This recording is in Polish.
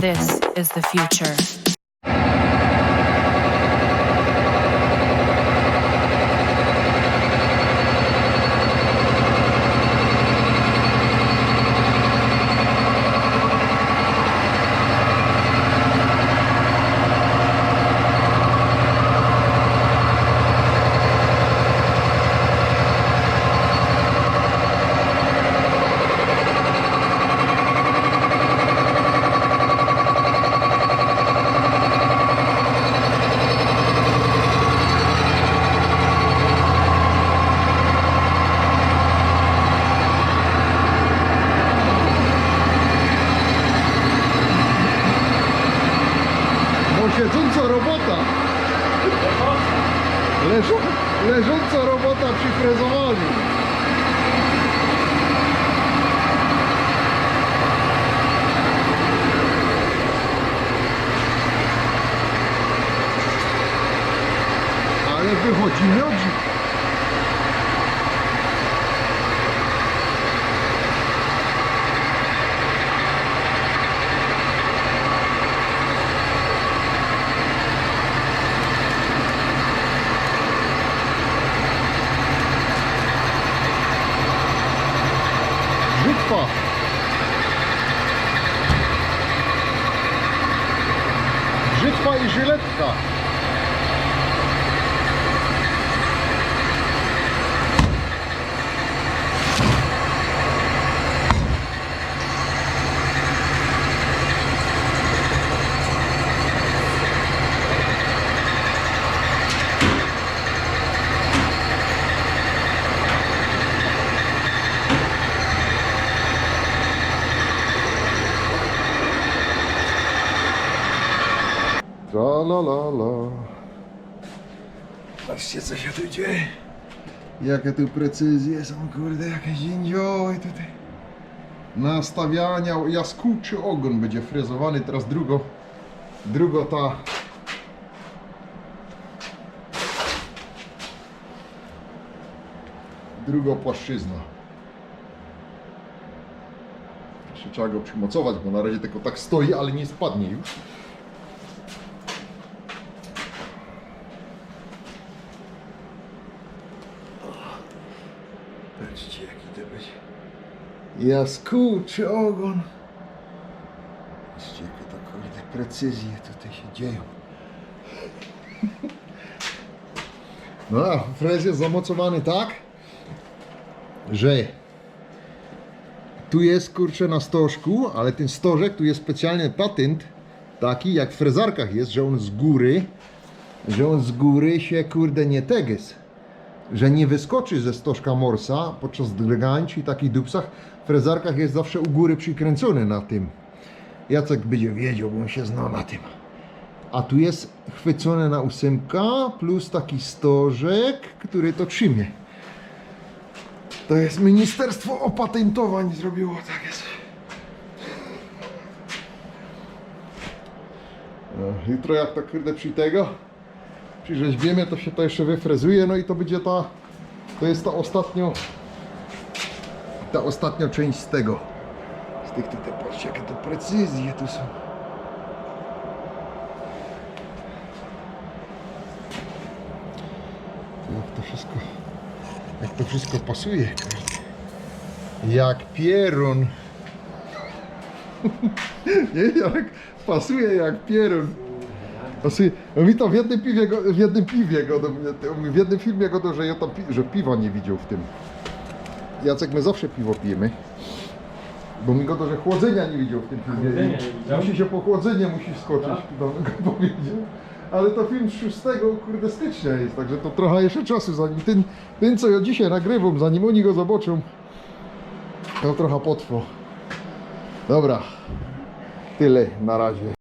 This is the future. Siedząca robota. Leżą, leżąca robota przy frezowaniu. Ale wychodzi miodzik. Brzytwa. Brzytwa i żyletka. Tra la la la. Patrzcie co się tu dzieje. Jakie tu precyzje są, kurde, jakieś dzięcioły tutaj. Nastawiania, jaskółczy ogon będzie frezowany, teraz drugo, drugo ta druga płaszczyzna. Jeszcze trzeba go przymocować, bo na razie tylko tak stoi, ale nie spadnie już. Patrzcie jaki to będzie. Jaskółczy ogon. Patrzcie jakie to kurde precyzje tutaj się dzieją. No a frez jest zamocowany tak, że tu jest kurczę na stożku, ale ten stożek tu jest specjalny patent taki jak w frezarkach jest, że on z góry, że on z góry się kurde nie teges że nie wyskoczy ze stożka morsa podczas drgań czy takich dupsach. W frezarkach jest zawsze u góry przykręcony na tym. Jacek będzie wiedział, bo on się zna na tym. A tu jest chwycone na ósemka plus taki stożek, który to trzymie. To jest Ministerstwo Opatentowań zrobiło tak jest. No, jutro jak to kurde przy tego przyrzeźbiemy, to się to jeszcze wyfrezuje, no i to będzie ta, to jest ta ostatnio, ta ostatnia część z tego. Z tych tutaj, patrzcie jakie to precyzje tu są. Jak to wszystko, jak to wszystko pasuje. Jak pierun. Nie, jak pasuje jak pierun. No mi to w jednym piwie, go, w jednym piwie go, w jednym filmie go, że ja tam, pi- że piwa nie widział w tym. Jacek, my zawsze piwo pijemy. Bo mi go to, że chłodzenia nie widział w tym filmie. Chłodzenia nie widział? Musi się po chłodzenie musi skoczyć, Tak? no, go powiedział. Ale to film z 6 kurde stycznia jest, także to trochę jeszcze czasu zanim ten, ten co ja dzisiaj nagrywam, zanim oni go zobaczą, to trochę potrwa. Dobra, tyle na razie.